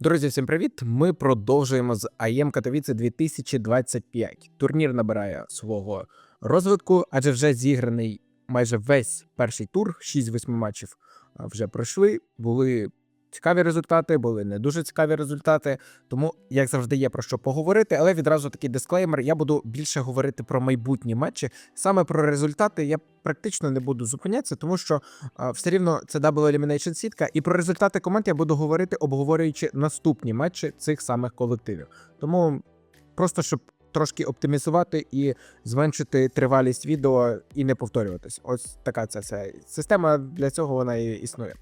Друзі, всім привіт! Ми продовжуємо з АЄМ Катовіце 2025. Турнір набирає свого розвитку, адже вже зіграний майже весь перший тур, 6-8 матчів вже пройшли. Були цікаві результати, були не дуже цікаві результати. Тому, як завжди, є про що поговорити. Але відразу такий дисклеймер: я буду більше говорити про майбутні матчі. Саме про результати я практично не буду зупинятися, тому що а, все рівно це Double Elimination сітка, і про результати команд я буду говорити, обговорюючи наступні матчі цих самих колективів. Тому просто щоб трошки оптимізувати і зменшити тривалість відео і не повторюватись. Ось така ця вся система для цього вона і існує.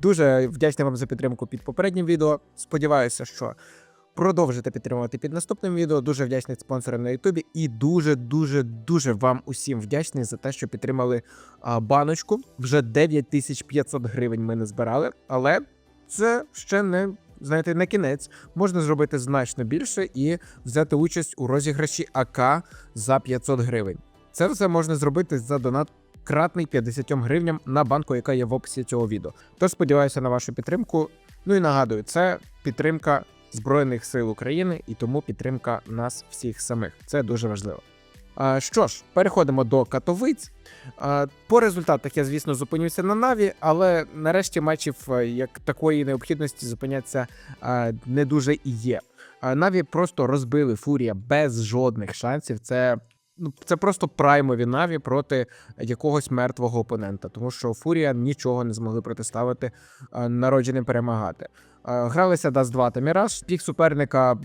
Дуже вдячний вам за підтримку під попереднім відео. Сподіваюся, що. Продовжите підтримувати під наступним відео. Дуже вдячний спонсорам на Ютубі і дуже, дуже, дуже вам усім вдячний за те, що підтримали а, баночку. Вже 9500 гривень ми не збирали, але це ще не знаєте, не кінець. Можна зробити значно більше і взяти участь у розіграші АК за 500 гривень. Це все можна зробити за донат кратний 50 гривням на банку, яка є в описі цього відео. Тож сподіваюся на вашу підтримку. Ну і нагадую, це підтримка Збройних сил України і тому підтримка нас всіх самих. Це дуже важливо. Що ж, переходимо до Катовиць. По результатах я, звісно, зупинюся на Наві, але нарешті матчів е, як такої необхідності зупинятися не дуже і є. Наві просто розбили Фурія без жодних шансів. Це. Ну, це просто праймові наві проти якогось мертвого опонента, тому що Фурія нічого не змогли протиставити а, народженим перемагати. Гралися Даст 2 та Міраж. Пік суперника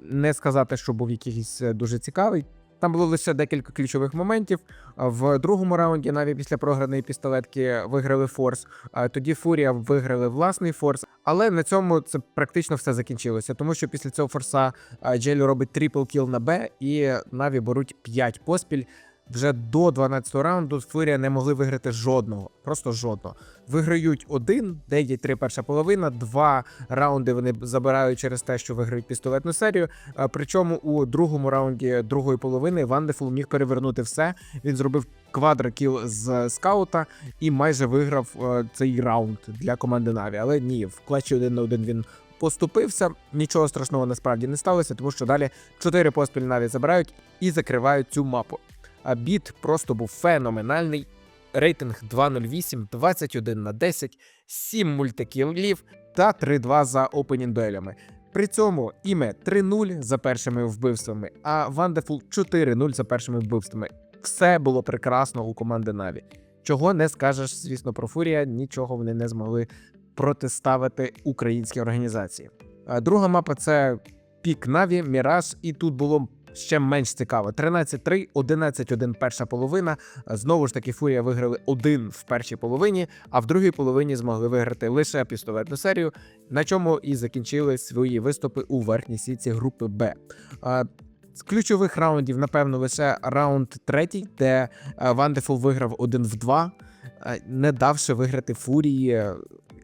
не сказати, що був якийсь е, дуже цікавий. Там було лише декілька ключових моментів. В другому раунді, навіть після програної пістолетки, виграли форс. Тоді Фурія виграли власний форс. Але на цьому це практично все закінчилося, тому що після цього форса Джелі робить трипл кіл на Б, і Наві беруть 5 поспіль. Вже до 12-го раунду Фурія не могли виграти жодного, просто жодного. Виграють один, 9-3 перша половина, два раунди вони забирають через те, що виграють пістолетну серію. Причому у другому раунді другої половини Вандефул міг перевернути все. Він зробив квадрокіл з скаута і майже виграв е, цей раунд для команди Наві. Але ні, в клатчі один на один він поступився. Нічого страшного насправді не сталося, тому що далі чотири поспіль Наві забирають і закривають цю мапу. А біт просто був феноменальний. Рейтинг 2.08, 21 на 10, 7 мультикілів та 3-2 за опенінг дуелями. При цьому іме 3-0 за першими вбивствами, а Вандефул 4-0 за першими вбивствами. Все було прекрасно у команди Наві. Чого не скажеш, звісно, про Фурія, нічого вони не змогли протиставити українській організації. Друга мапа це пік Наві, Міраж, і тут було ще менш цікаво. 13-3, 11-1 перша половина. Знову ж таки, Фурія виграли один в першій половині, а в другій половині змогли виграти лише пістолетну серію, на чому і закінчили свої виступи у верхній сітці групи Б. З ключових раундів, напевно, лише раунд третій, де Вандефул виграв один в два, не давши виграти Фурії е,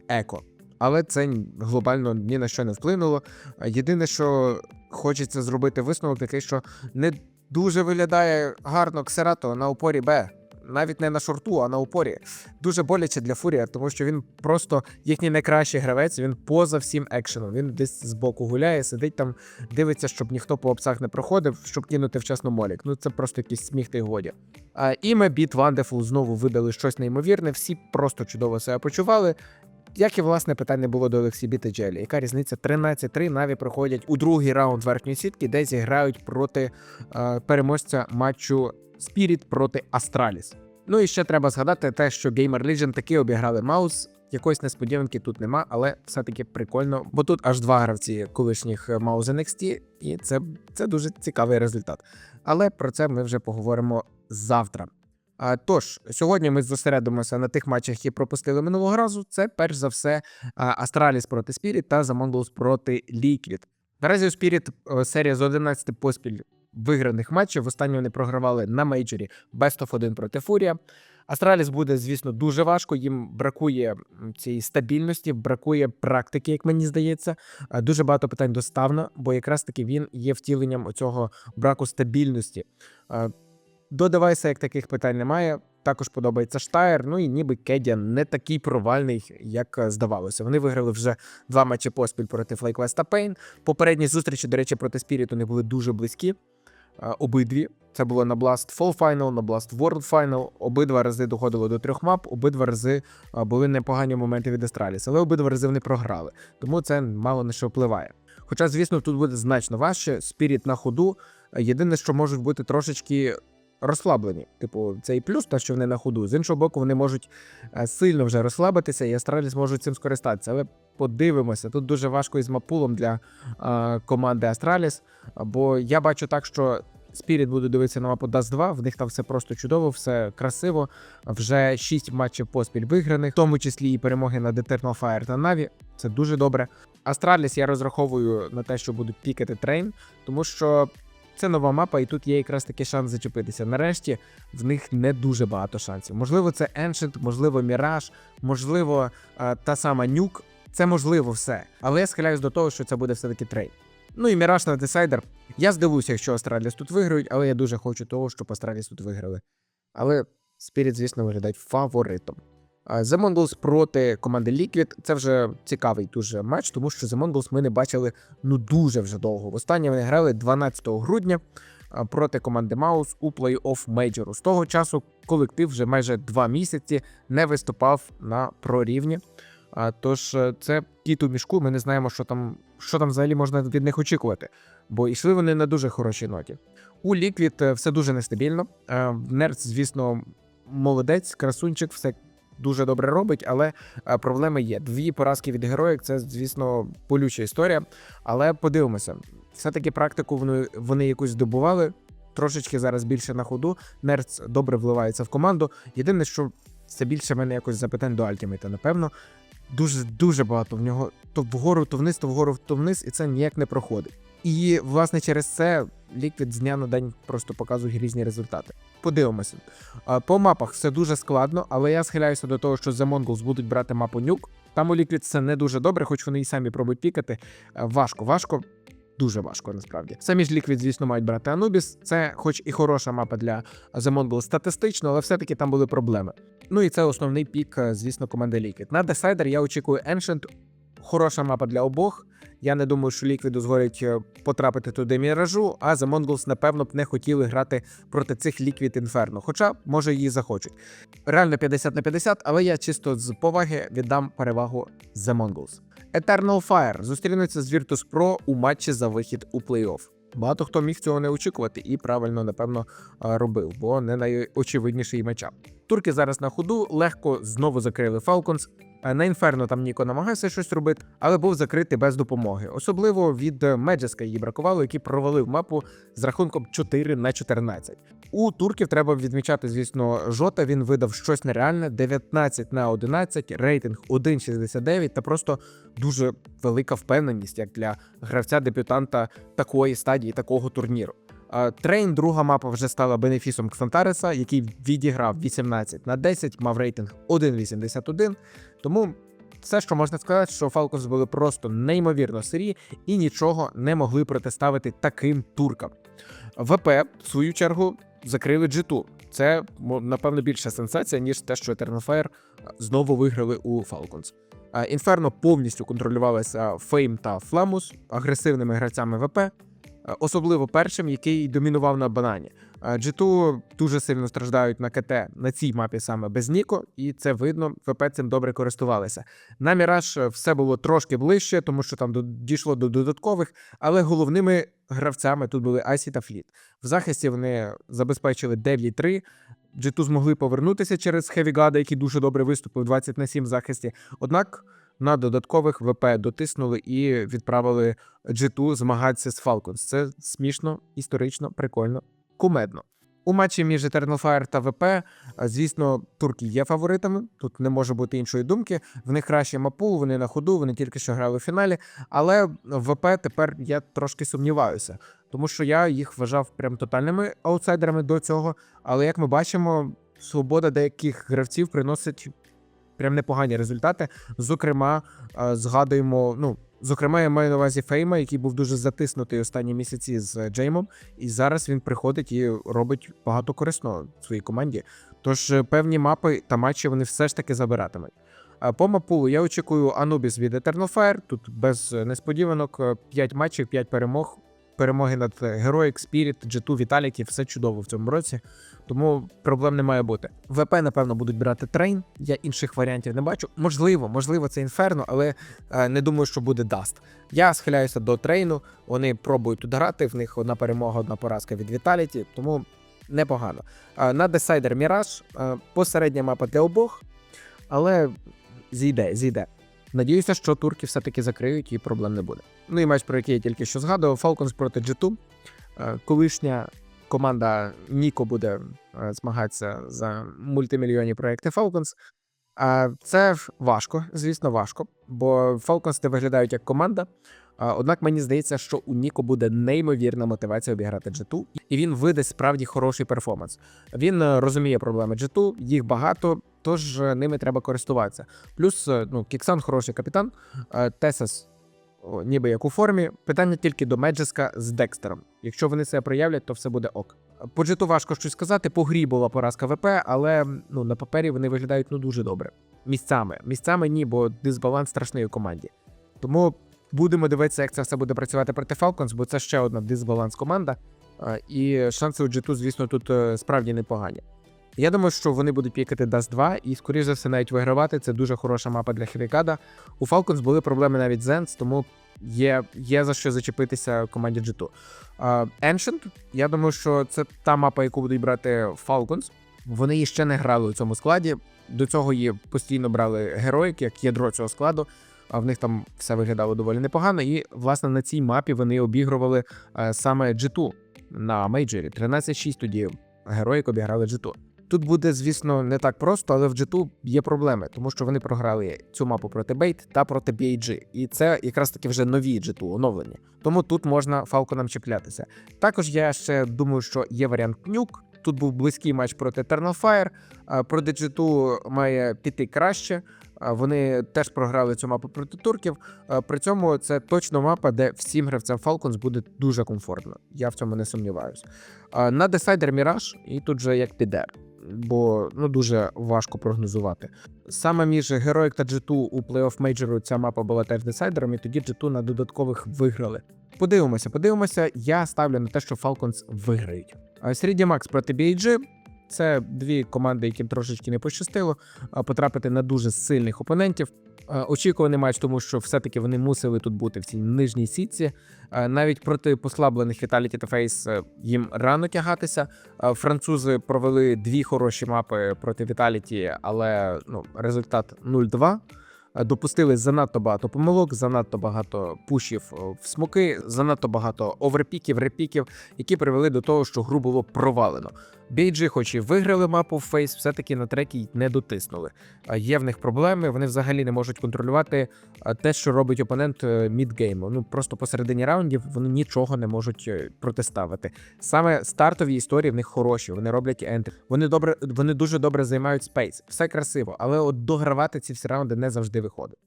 Еко. Але це глобально ні на що не вплинуло. Єдине, що хочеться зробити висновок, такий, що не дуже виглядає гарно Ксерато на упорі Б. Навіть не на шорту, а на упорі. Дуже боляче для Фурія, тому що він просто їхній найкращий гравець, він поза всім екшеном. Він десь збоку гуляє, сидить там, дивиться, щоб ніхто по обсах не проходив, щоб кинути вчасно молік. Ну це просто якийсь сміх та й годі. А іме Біт Вандефул знову видали щось неймовірне. Всі просто чудово себе почували. Як і власне питання було до Олексій Бі та Джелі. Яка різниця? 13-3 Наві проходять у другий раунд верхньої сітки, де зіграють проти е, переможця матчу Spirit проти Астраліс. Ну і ще треба згадати те, що Gamer Legion таки обіграли Маус. Якоїсь несподіванки тут нема, але все-таки прикольно, бо тут аж два гравці колишніх Маус NXT, і це, це дуже цікавий результат. Але про це ми вже поговоримо завтра. Тож, сьогодні ми зосередимося на тих матчах, які пропустили минулого разу. Це перш за все Астраліс проти Spirit та Mongols проти Liquid. Наразі у Spirit е, серія з 11 поспіль виграних матчів. В останньому вони програвали на мейджорі Best of 1 проти Фурія. Астраліс буде, звісно, дуже важко. Їм бракує цієї стабільності, бракує практики, як мені здається. Дуже багато питань доставно, бо якраз таки він є втіленням цього браку стабільності. До девайса як таких питань немає. також подобається Штайр. Ну і ніби Кедя не такий провальний, як е, здавалося. Вони виграли вже два матчі поспіль проти Флейквест та Пейн. Попередні зустрічі, до речі, проти Спіріту не були дуже близькі. Е, Обидві. Це було на Blast Fall Final, на Blast World Final. Обидва рази доходило до трьох мап, обидва рази е, були непогані моменти від Астраліс, але обидва рази вони програли. Тому це мало на що впливає. Хоча, звісно, тут буде значно важче. Спіріт на ходу. Єдине, що можуть бути трошечки розслаблені. Типу, це і плюс, те, що вони на ходу. З іншого боку, вони можуть е, сильно вже розслабитися, і Астраліс можуть цим скористатися. Але подивимося, тут дуже важко із мапулом для е, команди Астраліс. Бо я бачу так, що Спіріт буде дивитися на мапу Dust 2, в них там все просто чудово, все красиво. Вже 6 матчів поспіль виграних, в тому числі і перемоги над Eternal Fire та Na'Vi. Це дуже добре. Астраліс я розраховую на те, що будуть пікати трейн, тому що це нова мапа, і тут є якраз такий шанс зачепитися. Нарешті в них не дуже багато шансів. Можливо, це Ancient, можливо, Міраж, можливо, е, та сама Нюк. Це можливо все. Але я схиляюсь до того, що це буде все-таки трейн. Ну і Міраж на десайдер. Я здивуюся, якщо Астраліс тут виграють, але я дуже хочу того, щоб Астраліс тут виграли. Але Спіріт, звісно, виглядають фаворитом. The Mongols проти команди Liquid це вже цікавий дуже матч, тому що The Mongols ми не бачили ну дуже вже довго. Востаннє вони грали 12 грудня проти команди Маус у плей-офф мейджору. З того часу колектив вже майже два місяці не виступав на прорівні. Тож е, це кіт у мішку. Ми не знаємо, що там, що там взагалі можна від них очікувати, бо йшли вони на дуже хорошій ноті. У Liquid е, все дуже нестабільно. Е, Нерц, звісно, молодець, красунчик, все дуже добре робить, але е, проблеми є. Дві поразки від героїк це, звісно, болюча історія. Але подивимося, все-таки практику вони, вони якусь здобували. Трошечки зараз більше на ходу. Нерц добре вливається в команду. Єдине, що це більше мене якось запитань до Альтімейта, напевно. Дуже дуже багато в нього то вгору, то вниз, то вгору, то вниз, і це ніяк не проходить. І власне через це Liquid з дня на день просто показує різні результати. Подивимося. По мапах все дуже складно, але я схиляюся до того, що The Mongols будуть брати мапу нюк. Там у Liquid це не дуже добре, хоч вони і самі пробують пікати. Важко, важко. Дуже важко насправді. Самі ж Liquid, звісно, мають брати Anubis. Це, хоч і хороша мапа для The Mongols статистично, але все-таки там були проблеми. Ну і це основний пік, е, звісно, команди Liquid. На Decider я очікую Ancient. Хороша мапа для обох. Я не думаю, що Liquid дозволить е, потрапити туди міражу, а The Mongols, напевно, б не хотіли грати проти цих Liquid Inferno, хоча, може, її захочуть. Реально 50 на 50, але я чисто з поваги віддам перевагу The Mongols. Eternal Fire зустрінуться з Virtus Pro у матчі за вихід у плей-офф. Багато хто міг цього не очікувати і правильно, напевно, е, робив, бо не найочевидніший матчап. Турки зараз на ходу легко знову закрили Falcons. Е, На інферно там Ніко намагався щось робити, але був закритий без допомоги. Особливо від е, Меджеска її бракувало, який провалив мапу з рахунком 4 на 14. У турків треба відмічати, звісно, жота. Він видав щось нереальне: 19 на 11, рейтинг 1,69 та просто дуже велика впевненість, як для гравця-дебютанта такої стадії, такого турніру. Трейн, друга мапа вже стала бенефісом Ксантареса, який відіграв 18 на 10, мав рейтинг 1,81. Тому все, що можна сказати, що Falcons були просто неймовірно сирі і нічого не могли протиставити таким туркам. ВП, в свою чергу, закрили G2. Це напевно більша сенсація, ніж те, що Eternal Fire знову виграли у Falcons. Інферно повністю контролювалося Фейм та Фламус агресивними гравцями ВП, особливо першим, який домінував на банані. Е, G2 дуже сильно страждають на КТ на цій мапі саме без Ніко, і це видно. ВП цим добре користувалися. На Міраж е, все було трошки ближче, тому що там дійшло до додаткових, але головними гравцями тут були Айсі та Фліт. В захисті вони забезпечили 9-3. G2 змогли повернутися через Хевігада, який дуже добре виступив 20 на 7 в захисті. Однак на додаткових ВП дотиснули і відправили G2 змагатися з Falcons. Це смішно, історично, прикольно, кумедно. У матчі між Eternal Fire та ВП, е, звісно, турки є фаворитами. Тут не може бути іншої думки. В них краще мапул, вони на ходу, вони тільки що грали в фіналі. Але ВП тепер я трошки сумніваюся, тому що я їх вважав прям тотальними аутсайдерами до цього. Але як ми бачимо, свобода деяких гравців приносить прям непогані результати. Зокрема, е, згадуємо, ну Зокрема, я маю на увазі Фейма, який був дуже затиснутий останні місяці з Джеймом, і зараз він приходить і робить багато корисного своїй команді. Тож е, певні мапи та матчі вони все ж таки забиратимуть. По мапулу я очікую Анубіс від Eternal Fire. Тут без е, несподіванок 5 матчів, 5 перемог. Перемоги над Heroic, Spirit, G2, Vitality, все чудово в цьому році, тому проблем не має бути. ВП, напевно, будуть брати трейн. Я інших варіантів не бачу. Можливо, можливо, це інферно, але е, не думаю, що буде Даст. Я схиляюся до трейну. Вони пробують тут грати. В них одна перемога, одна поразка від Vitality, тому непогано. Е, на Decider Mirage е, посередня мапа для обох, але зійде, зійде. Надіюся, що турки все-таки закриють і проблем не буде. Ну і матч, про який я тільки що згадував, Falcons проти G2. Е, Колишня команда Ніко буде е, змагатися за мультимільйонні проекти Falcons. А це важко, звісно, важко, бо Falcons не виглядають як команда. Однак мені здається, що у Ніко буде неймовірна мотивація обіграти G2, і він видасть справді хороший перформанс. Він е, розуміє проблеми G2, їх багато, тож е, ними треба користуватися. Плюс ну, Кіксан хороший капітан, Тесас ніби як у формі. Питання тільки до Меджеска з Декстером. Якщо вони себе проявлять, то все буде ок. По джету важко щось сказати. По грі була поразка ВП, але ну на папері вони виглядають ну дуже добре. Місцями. Місцями ні, бо дисбаланс страшний у команді. Тому будемо дивитися, як це все буде працювати проти Falcons, бо це ще одна дисбаланс команда. І шанси у G2, звісно, тут е, справді непогані. Я думаю, що вони будуть пікати Dust 2 і, скоріш за все, навіть вигравати. Це дуже хороша мапа для Хевікада. У Falcons були проблеми навіть з Zenz, тому є, є за що зачепитися команді G2. А, Ancient, я думаю, що це та мапа, яку будуть брати Falcons. Вони її ще не грали у цьому складі. До цього її постійно брали героїк, як ядро цього складу. А в них там все виглядало доволі непогано. І, власне, на цій мапі вони обігрували е, саме G2 на мейджорі. 13-6 тоді героїк обіграли G2. Тут буде, звісно, не так просто, але в G2 є проблеми, тому що вони програли цю мапу проти Бейт та проти BAG. І це якраз таки вже нові G2 оновлені. Тому тут можна Фалконам чіплятися. Також я ще думаю, що є варіант Нюк. Тут був близький матч проти Eternal Fire. а Проти G2 має піти краще. Вони теж програли цю мапу проти турків. При цьому це точно мапа, де всім гравцям Falcons буде дуже комфортно. Я в цьому не сумніваюся. На Decider Mirage і тут же як піде бо ну дуже важко прогнозувати. Саме між Героїк та G2 у плей-офф мейджору ця мапа була теж десайдером, і тоді G2 на додаткових виграли. Подивимося, подивимося. Я ставлю на те, що Falcons виграють. Срідні Макс проти BG. Це дві команди, яким трошечки не пощастило потрапити на дуже сильних опонентів. А, Очікуваний матч, тому що все-таки вони мусили тут бути в цій нижній сітці. Навіть проти послаблених Vitality та е, їм рано тягатися. Французи провели дві хороші мапи проти Vitality, але ну, результат 0-2. Е, Допустили занадто багато помилок, занадто багато пушів е, в смоки, занадто багато оверпіків, репіків, які привели до того, що гру було провалено. BG, хоч і виграли мапу в фейс, все-таки на третій не дотиснули. Є в них проблеми, вони взагалі не можуть контролювати те, що робить опонент е, мідгейму. Ну просто посередині раундів вони нічого не можуть е, протиставити. Саме стартові історії в них хороші. Вони роблять ентри. Вони добре, вони дуже добре займають спейс. Все красиво, але от догравати ці всі раунди не завжди виходить.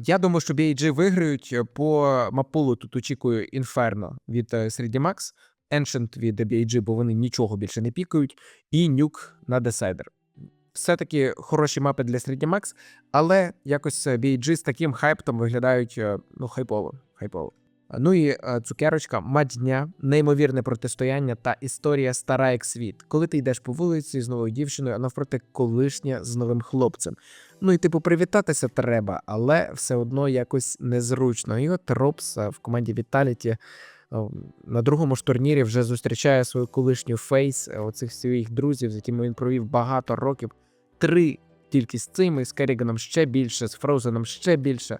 Я думаю, що BAG виграють е, по мапулу. Тут очікую інферно від Середі Макс. Ancient від BAG, бо вони нічого більше не пікають, і нюк на Decider. Все-таки хороші мапи для Середньомакс, але якось BAG з таким хайптом виглядають е, ну, хайпово. хайпово. Ну і е, цукерочка, матч дня, неймовірне протистояння та історія стара як світ. Коли ти йдеш по вулиці з новою дівчиною, а навпроти колишня з новим хлопцем. Ну і типу привітатися треба, але все одно якось незручно. І от Робс е, в команді Vitality на другому ж турнірі вже зустрічає свою колишню фейс е, оцих своїх друзів, з якими він провів багато років. Три тільки з цими, з Керіганом ще більше, з Фроузеном ще більше.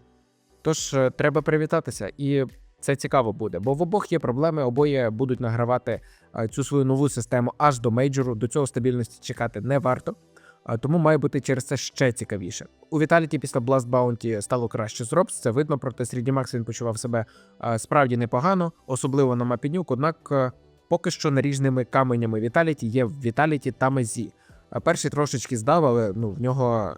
Тож е, треба привітатися, і це цікаво буде, бо в обох є проблеми, обоє будуть награвати е, цю свою нову систему аж до мейджору. До цього стабільності чекати не варто. Тому має бути через це ще цікавіше. У Віталіті після Blast Bounty стало краще з Робс, Це видно, проте Сріді Макс він почував себе справді непогано, особливо на мапі Нюк. Однак поки що наріжними каменями Віталіті є в Віталіті та Мезі. Перший трошечки здав, але ну в нього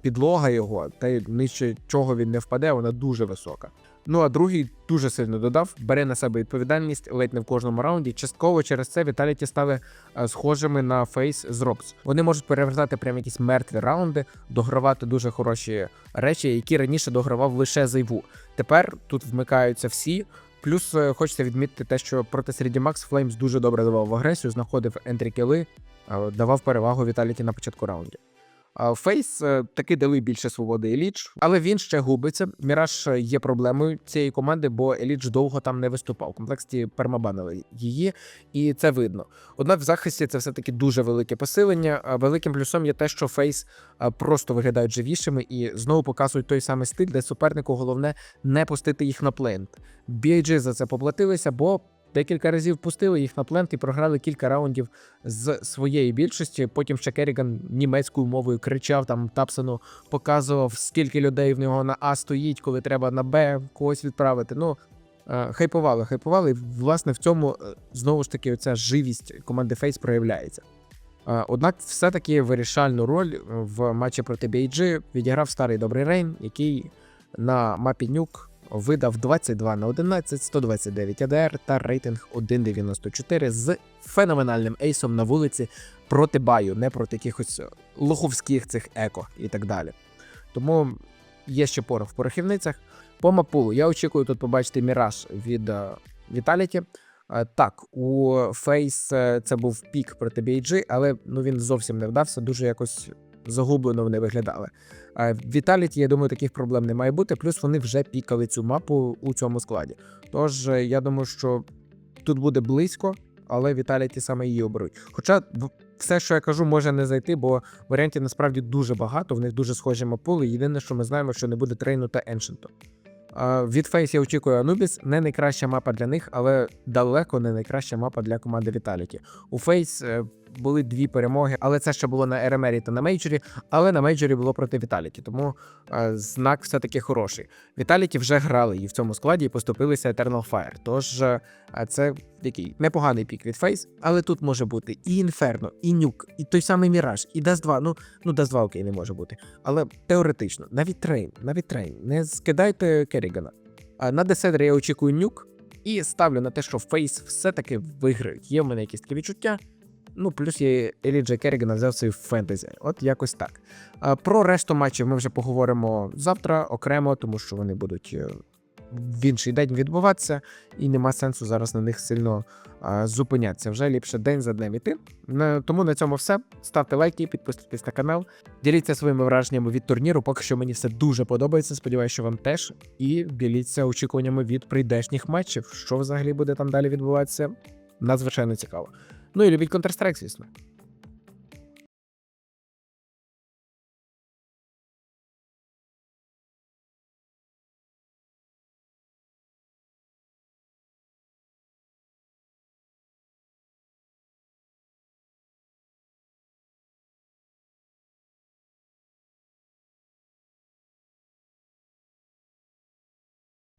підлога його, та й нижче чого він не впаде, вона дуже висока. Ну а другий дуже сильно додав, бере на себе відповідальність ледь не в кожному раунді. Частково через це Віталіті стали е, схожими на фейс з Робс. Вони можуть перевертати прям якісь мертві раунди, догравати дуже хороші речі, які раніше догравав лише Зайву. Тепер тут вмикаються всі. Плюс е, хочеться відмітити те, що проти середі Макс Флеймс дуже добре давав агресію, знаходив ентрі кіли, е, давав перевагу Віталіті на початку раунду. Фейс таки дали більше свободи Еліч, але він ще губиться. Міраж є проблемою цієї команди, бо Еліч довго там не виступав. В комплексі пермабанили її, і це видно. Однак в захисті це все таки дуже велике посилення. Великим плюсом є те, що Фейс просто виглядають живішими і знову показують той самий стиль, де супернику головне не пустити їх на плент. BIG за це поплатилися, бо. Декілька разів пустили їх на плент і програли кілька раундів з своєї більшості. Потім ще Керріган німецькою мовою кричав там Тапсону, показував, скільки людей в нього на А стоїть, коли треба на Б когось відправити. Ну е, хайпували, хайпували. І власне в цьому е, знову ж таки оця живість команди Фейс проявляється. Е, Однак, все-таки вирішальну роль в матчі проти BG відіграв старий добрий Рейн, який на мапі Нюк видав 22 на 11, 129 АДР та рейтинг 1.94 з феноменальним ейсом на вулиці проти баю, не проти якихось лоховських цих еко і так далі. Тому є ще порох в порохівницях. По мапулу я очікую тут побачити міраж від е, Віталіті. Е, Так, у Фейс е, це був пік проти BG, але ну він зовсім не вдався, дуже якось загублено вони виглядали. В Віталіті, я думаю, таких проблем не має бути. Плюс вони вже пікали цю мапу у цьому складі. Тож е, я думаю, що тут буде близько, але Віталіті саме її оберуть. Хоча все, що я кажу, може не зайти, бо варіантів насправді дуже багато. В них дуже схожі мапули. Єдине, що ми знаємо, що не буде трейну та Еншенту. Від Фейс я очікую Анубіс. Не найкраща мапа для них, але далеко не найкраща мапа для команди Віталіті. У Фейс е, були дві перемоги, але це ще було на РМРі та на мейджорі. Але на мейджорі було проти Віталіті, тому е, знак все-таки хороший. Віталіті вже грали і в цьому складі і поступилися Eternal Fire. Тож е, це який непоганий пік від Фейс, але тут може бути і Інферно, і Нюк, і той самий Міраж, і Даст 2. Ну, ну Даст 2 окей, не може бути. Але теоретично, навіть трейн, навіть трейн. Не скидайте Керрігана. А на Деседер я очікую нюк і ставлю на те, що Фейс все-таки виграють. Є в мене якісь такі відчуття. Ну, плюс я Еліджа Керрігана взяв свій фентезі. От якось так. Про решту матчів ми вже поговоримо завтра окремо, тому що вони будуть е, в інший день відбуватися, і нема сенсу зараз на них сильно зупинятися. Вже ліпше день за днем іти. Тому на цьому все. Ставте лайки, підписуйтесь на канал, діліться своїми враженнями від турніру. Поки що мені все дуже подобається. Сподіваюся, що вам теж. І діліться очікуваннями від прийдешніх матчів. Що взагалі буде там далі відбуватися? Надзвичайно цікаво. Ну і любіть Counter-Strike, звісно.